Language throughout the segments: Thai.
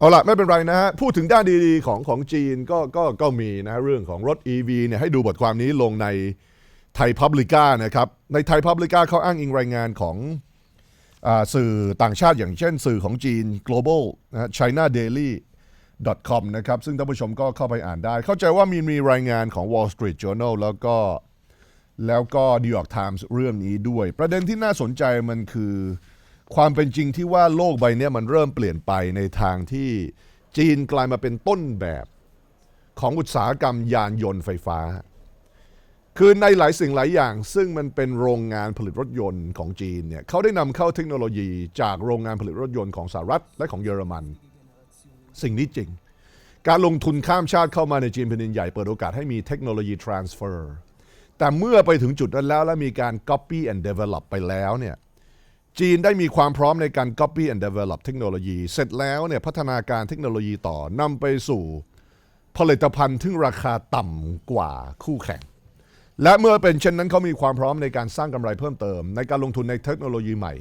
เอาละไม่เป็นไรนะฮะ พูดถึงด้านดีๆของของจีนก็ก็ก็มีนะะเรื่องของรถ EV เนี่ยให้ดูบทความนี้ลงในไทยพับลิก้านะครับ ในไทยพับลิก้าเขาอ้างอิงรายงานของอสื่อต่างชาติอย่างเช่นสื่อของจีน global นะ China Daily com นะครับ ซึ่งท่านผู้ชมก็เข้าไปอ่านได้ เข้าใจว่ามีมีรายงานของ Wall Street Journal แล้วก็แล้วก็ New York Times เรื่องนี้ด้วย ประเด็นที่น่าสนใจมันคือ ความเป็นจริงที่ว่าโลกใบนี้มันเริ่มเปลี่ยนไปในทางที่จีนกลายมาเป็นต้นแบบของอุตสาหกรรมยานยนต์ไฟฟ้า คือในหลายสิ่งหลายอย่าง ซึ่งมันเป็นโรงงานผลิตรถยนต์ของจีนเนี่ยเขาได้นำเข้าเทคโนโลยีจากโรงงานผลิตรถยนต์ของสหรัฐและของเยอรมัน สิ่งนี้จริง การลงทุนข้ามชาติเข้ามาในจีนแผ่นดินใหญ่เปิดโอกาสให้มีเทคโนโลยี transfer แต่เมื่อไปถึงจุดนั้นแล้วและมีการ copy and develop ไปแล้วเนี่ย จีนได้มีความพร้อมในการ copy and develop เทคโนโลยี เสร็จแล้วเนี่ยพัฒนาการเทคโนโลยีต่อนำไปสู่ผลิตภัณฑ์ที่ราคาต่ำกว่าคู่แข่ง และเมื่อเป็นเช่นนั้นเขามีความพร้อมในการสร้างกำไรเพิ่มเติม ในการลงทุนในเทคโนโลยีใหม่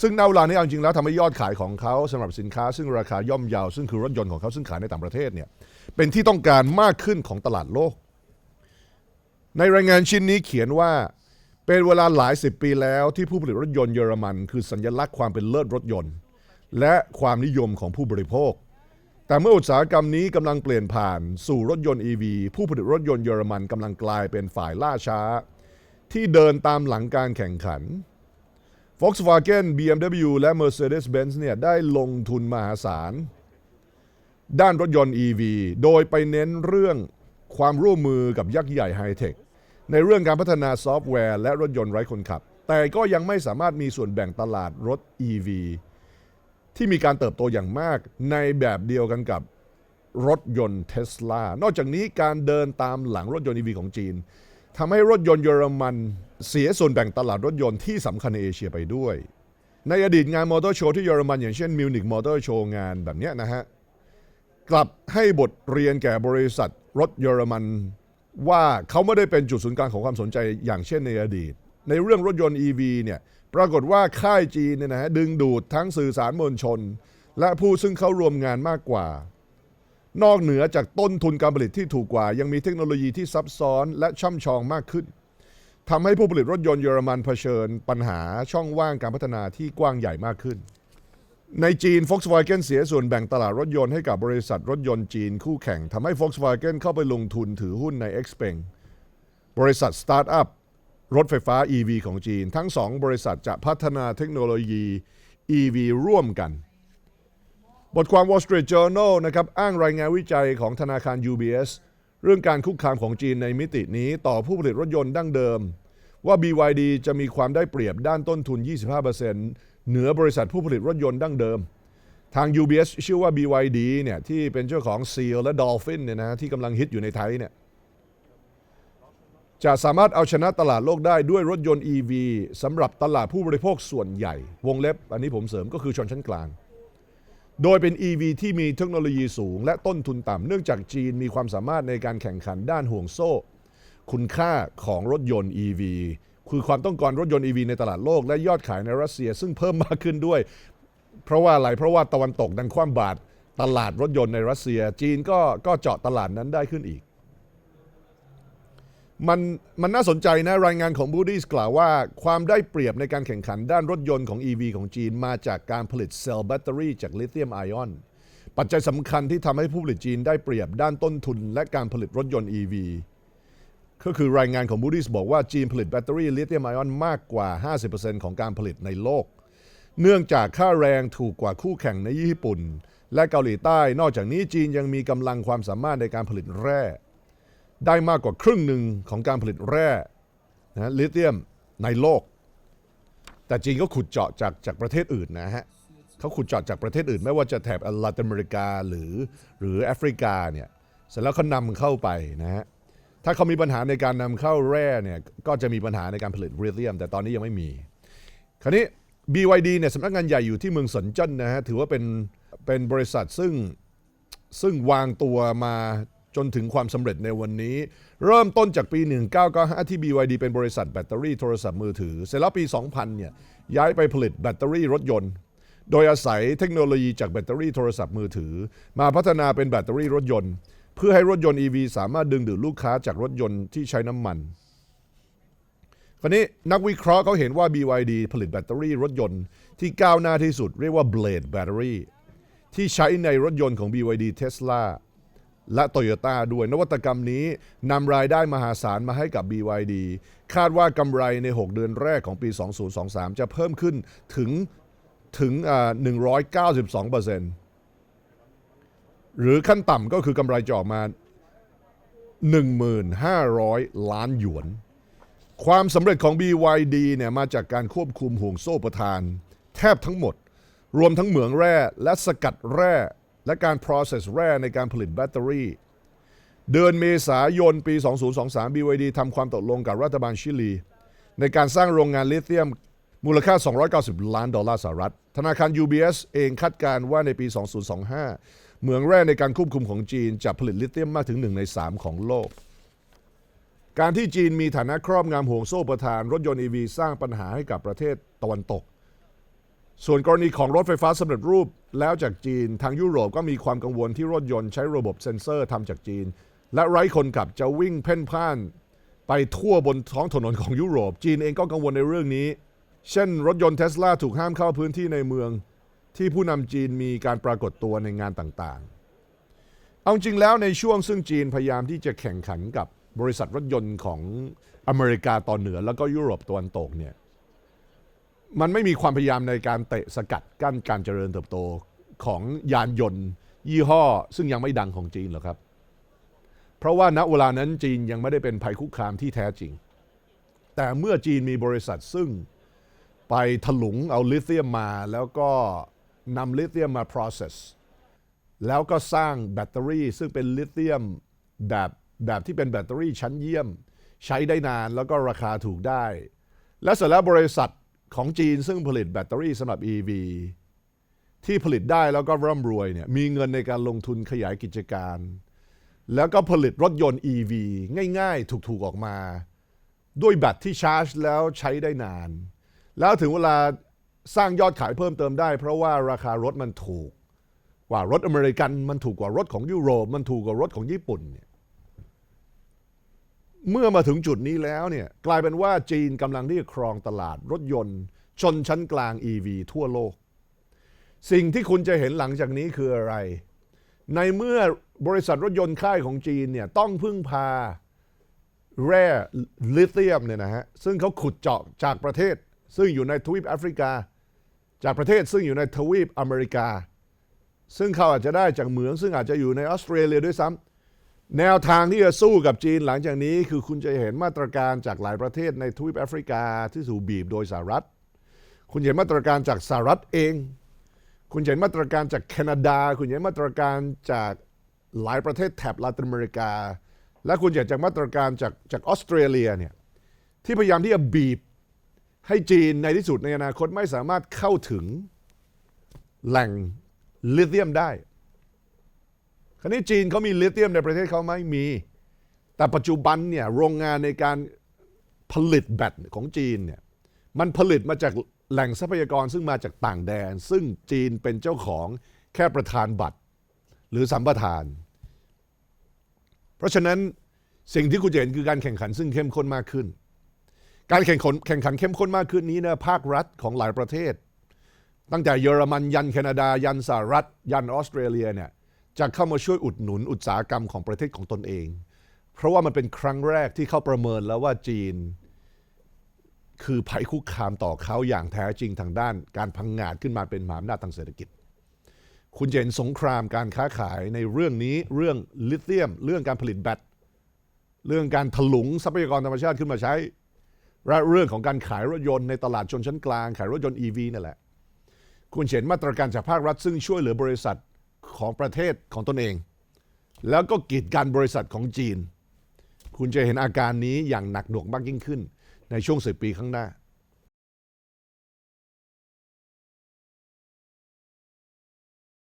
ซึ่งในเวลานี้เอาจริงแล้วทำให้ยอดขายของเขาสำหรับสินค้า ซึ่งราคาย่อมเยาว ซึ่งคือรถยนต์ของเขาซึ่งขายในต่างประเทศเนี่ยเป็นที่ต้องการมากขึ้นของตลาดโลก ในรายงานชิ้นนี้เขียนว่า เป็นเวลาหลายสิบปีแล้วที่ผู้ผลิตรถยนต์เยอรมัน คือสัญลักษณ์ความเป็นเลิศรถยนต์ และความนิยมของผู้บริโภค แต่เมื่ออุตสาหกรรมนี้กำลังเปลี่ยนผ่านสู่รถยนต์ EV ผู้ผลิตรถยนต์เยอรมันกำลังกลายเป็นฝ่ายล่าช้า ที่เดินตามหลังการแข่งขัน Volkswagen BMW และ Mercedes-Benz เนี่ยได้ลงทุนมหาศาล ด้านรถยนต์ EV โดยไปเน้นเรื่องความร่วมมือกับยักษ์ใหญ่ไฮเทค ในเรื่องการพัฒนาซอฟต์แวร์ และรถยนต์ไร้คนขับ แต่ก็ยังไม่สามารถมีส่วนแบ่งตลาดรถ EV ที่มีการเติบโตอย่างมากในแบบเดียวกันกับรถยนต์เทสลานอกจากนี้การเดินตามหลังรถยนต์ EV ของจีนทำให้รถยนต์เยอรมันเสียส่วนแบ่งตลาดรถยนต์ที่สำคัญในเอเชียไปด้วย ในอดีตงานมอเตอร์โชว์ที่เยอรมันอย่างเช่นมิวนิกมอเตอร์โชว์งานแบบเนี้ยนะฮะ กลับให้บทเรียนแก่บริษัทรถเยอรมัน ว่าเขาไม่ได้เป็นจุดศูนย์กลางของความสนใจอย่างเช่นในอดีต ในเรื่องรถยนต์ EV เนี่ยปรากฏว่าค่ายจีนเนี่ยนะฮะดึงดูดทั้งสื่อสารมวลชน และผู้ซึ่งเข้าร่วมงานมากกว่า นอกเหนือจากต้นทุนการผลิตที่ถูกกว่า ยังมีเทคโนโลยีที่ซับซ้อนและช่ำชองมากขึ้นทำให้ผู้ผลิตรถยนต์เยอรมันเผชิญปัญหาช่องว่างการพัฒนาที่กว้างใหญ่มากขึ้น ในจีน Volkswagen เสียส่วนแบ่งตลาดรถยนต์ให้กับบริษัทรถยนต์จีนคู่แข่งทำให้ Volkswagen เข้าไปลงทุนถือหุ้นใน Xpeng บริษัทสตาร์ทอัพรถไฟฟ้า EV ของจีน ทั้งสองบริษัทจะพัฒนาเทคโนโลยี EV ร่วมกัน บทความ Wall Street Journal นะครับอ้างรายงานวิจัยของธนาคาร UBS เรื่องการคุกคามของจีนในมิตินี้ต่อผู้ผลิตรถยนต์ดั้งเดิม ว่า BYD จะมีความได้เปรียบด้านต้นทุน 25% เหนือบริษัทผู้ผลิตรถยนต์ดั้งเดิม ทาง UBS เชื่อว่า BYD เนี่ยที่เป็นเจ้าของ Seal และ Dolphin เนี่ยนะที่กำลังฮิตอยู่ในไทยเนี่ยจะสามารถเอาชนะตลาดโลกได้ด้วยรถยนต์ EV สำหรับตลาดผู้บริโภคส่วนใหญ่ วงเล็บ อันนี้ผมเสริมก็คือชนชั้นกลาง โดยเป็น EV ที่มีเทคโนโลยีสูง และต้นทุนต่ำเนื่องจากจีนมีความสามารถในการแข่งขันด้านห่วงโซ่ คุณค่าของรถยนต์ EV คือความต้องการรถยนต์ EV ในตลาดโลกและยอดขายในรัสเซีย ซึ่งเพิ่มมากขึ้นด้วย เพราะว่าอะไรเพราะว่าตะวันตกดันคว่ำบาตรตลาดรถยนต์ในรัสเซีย จีนก็ก็เจาะตลาดนั้นได้ขึ้นอีก มันมันน่าสนใจนะรายงานของ Moody's กล่าวว่าความได้เปรียบในการแข่งขันด้านรถยนต์ของ EV ของจีนมาจากการผลิตเซลล์แบตเตอรี่จากลิเธียมไอออนปัจจัยสำคัญที่ทำให้ผู้ผลิตจีนได้เปรียบด้านต้นทุนและการผลิตรถยนต์ EV ก็คือรายงานของ Moody's บอกว่าจีนผลิตแบตเตอรี่ลิเธียมไอออนมากกว่า 50%ของการผลิตในโลก เนื่องจากค่าแรงถูกกว่าคู่แข่งในญี่ปุ่น และเกาหลีใต้ นอกจากนี้จีนยังมีกำลังความสามารถในการผลิตแร่ ได้มากกว่าครึ่งหนึ่งของการผลิตแร่นะลิเธียมในโลก แต่จีนก็ขุดเจาะจากจากประเทศอื่นนะฮะเขาขุดเจาะจากประเทศอื่น ไม่ว่าจะแถบลาตินอเมริกาหรือหรือแอฟริกาเนี่ยเสร็จแล้วเขานำเข้าไปนะฮะ ถ้าเขามีปัญหาในการนำเข้าแร่เนี่ยก็จะมีปัญหาในการผลิตลิเธียม แต่ตอนนี้ยังไม่มี คราวนี้ BYD เนี่ยสำนักงานใหญ่อยู่ที่เมืองสนเจิ้นนะฮะถือว่าเป็นเป็นบริษัทซึ่งซึ่งวางตัวมาจนถึงความสำเร็จในวันนี้ เริ่มต้นจากปี 1995 ที่ BYD เป็นบริษัทแบตเตอรี่โทรศัพท์มือถือ เสร็จแล้วปี 2000 เนี่ยย้ายไปผลิตแบตเตอรี่รถยนต์ โดยอาศัยเทคโนโลยีจากแบตเตอรี่โทรศัพท์มือถือ มาพัฒนาเป็นแบตเตอรี่รถยนต์ เพื่อให้รถยนต์ EV สามารถดึงดูดลูกค้าจากรถยนต์ที่ใช้น้ำมัน คราวนี้นักวิเคราะห์เขาเห็นว่า BYD ผลิตแบตเตอรี่รถยนต์ที่ก้าวหน้าที่สุดเรียกว่า Blade Battery ที่ใช้ในรถยนต์ของ BYD Tesla และ Toyota ด้วยนวัตกรรมนี้นำรายได้มหาศาลมาให้กับ BYD คาดว่ากำไรใน 6 เดือนแรกของปี 2023 จะเพิ่มขึ้นถึงถึงอ่า192% หรือขั้นต่ำก็คือกำไรจะออกมา 1,500 ล้านหยวน ความสำเร็จของ BYD เนี่ยมาจากการควบคุมห่วงโซ่ประทาน แทบทั้งหมด รวมทั้งเหมืองแร่และสกัดแร่ และการ process แร่ในการผลิตแบตเตอรี่ เดือนเมษายนปี 2023 BYD ทำความตกลงกับรัฐบาลชิลี ในการสร้างโรงงานลิเธียม มูลค่า 290 ล้านดอลลาร์สหรัฐ ธนาคาร UBS เองคาดการณ์ว่าในปี 2025 เหมืองแร่ในการควบคุมของจีนจะผลิตลิเธียมมากถึง 1 ใน 3 ของโลก การที่จีนมีฐานะครอบงำห่วงโซ่ประทาน รถยนต์ EV สร้างปัญหาให้กับประเทศตะวันตก ส่วนกรณีของรถไฟฟ้าสำเร็จรูปแล้วจากจีนทางยุโรปก็มีความกังวลที่รถยนต์ใช้ระบบเซ็นเซอร์ทำจากจีน และไร้คนขับจะวิ่งเพ่นพ่าน ไปทั่วบนท้องถนนของยุโรป จีนเองก็กังวลในเรื่องนี้ เช่นรถยนต์เทสลาถูกห้ามเข้าพื้นที่ในเมืองที่ผู้นำจีนมีการปรากฏตัวในงานต่างๆ เอาจริงแล้วในช่วงซึ่งจีนพยายามที่จะแข่งขันกับบริษัทรถยนต์ของอเมริกาตอนเหนือแล้วก็ยุโรปตะวันตกเนี่ยมันไม่มีความพยายามในการเตะสกัดกั้นการเจริญเติบโตของยานยนต์ ยี่ห้อ ซึ่งยังไม่ดังของจีนหรอกครับ เพราะว่าณเวลานั้นจีนยังไม่ได้เป็นภัยคุกคามที่แท้จริง แต่เมื่อจีนมีบริษัทซึ่ง ไปถลุงเอาลิเธียมมาแล้วก็นำลิเธียมมา process แล้วก็สร้างแบตเตอรี่ซึ่งเป็นลิเธียมแบบแบบที่เป็นแบตเตอรี่ชั้นเยี่ยม ใช้ได้นานแล้วก็ราคาถูกได้ และเสร็จแล้วบริษัทของจีนซึ่งผลิตแบตเตอรี่สำหรับ EV ที่ผลิตได้แล้วก็ร่ำรวยเนี่ยมีเงินในการลงทุนขยายกิจการ แล้วก็ผลิตรถยนต์ EV ง่ายๆ ถูกๆออกมา ด้วยแบตที่ชาร์จแล้วใช้ได้นาน แล้วถึงเวลาสร้างยอดขายเพิ่มเติมได้ เพราะว่าราคารถมันถูกกว่ารถอเมริกัน มันถูกกว่ารถของยุโรป มันถูกกว่ารถของญี่ปุ่นเนี่ยเมื่อมาถึงจุดนี้แล้วเนี่ยกลายเป็นว่าจีนกำลังที่จะครองตลาดรถยนต์ ชนชั้นกลาง EV ทั่วโลก สิ่งที่คุณจะเห็นหลังจากนี้คืออะไร ในเมื่อบริษัทรถยนต์ค่ายของจีนเนี่ยต้องพึ่งพาแร่ลิเธียมเนี่ยนะฮะซึ่งเขาขุดเจาะจากประเทศ ซึ่งอยู่ในทวีปแอฟริกา จากประเทศซึ่งอยู่ในทวีปอเมริกา ซึ่งเขาอาจจะได้จากเหมือง ซึ่งอาจจะอยู่ในออสเตรเลียด้วยซ้ำแนวทางที่จะสู้กับจีนหลังจากนี้ คือคุณจะเห็นมาตรการจากหลายประเทศในทวีปแอฟริกาที่ถูกบีบโดยสหรัฐ คุณเห็นมาตรการจากสหรัฐเอง คุณเห็นมาตรการจากแคนาดา คุณเห็นมาตรการจากหลายประเทศแถบลาตินอเมริกา และคุณเห็นจากมาตรการจากจากออสเตรเลียเนี่ยที่พยายามที่จะบีบ ให้จีนในที่สุดในอนาคตไม่สามารถเข้าถึงแหล่งลิเธียมได้ คราวนี้จีนเขามีลิเธียมในประเทศเขาไหม่มี แต่ปัจจุบันเนี่ยโรงงานในการผลิตแบตของจีนเนี่ยมันผลิตมาจากแหล่งทรัพยากรซึ่งมาจากต่างแดน ซึ่งจีนเป็นเจ้าของแค่ประธานบัตร หรือสัมปทาน เพราะฉะนั้นสิ่งที่คุณจะเห็นคือการแข่งขันซึ่งเข้มข้นมากขึ้น การแข่งขันแข่งขันเข้มข้นมากขึ้นนี้นะภาครัฐของหลายประเทศ ตั้งแต่เยอรมันยันแคนาดา ยันสหรัฐ ยันออสเตรเลียเนี่ยจะเข้ามาช่วยอุดหนุนอุตสาหกรรมของประเทศของตนเอง เพราะว่ามันเป็นครั้งแรกที่เขาประเมินแล้วว่าจีน คือภัยคุกคามต่อเขาอย่างแท้จริงทางด้าน การพังงาดขึ้นมาเป็นมหาอำนาจทางเศรษฐกิจ คุณจะเห็นสงครามการค้าขายในเรื่องนี้เรื่องลิเธียม เรื่องการผลิตแบตเรื่องการถลุงทรัพยากรธรรมชาติขึ้นมาใช้ และเรื่องของการขายรถยนต์ในตลาดชนชั้นกลาง ขายรถยนต์ EV นั่นแหละคุณเห็นมาตรการจากภาครัฐซึ่งช่วยเหลือบริษัทของประเทศของตนเอง แล้วก็กีดกันบริษัทของจีน คุณจะเห็นอาการนี้อย่างหนักหน่วงมากยิ่งขึ้น ในช่วงสิปีข้างหน้า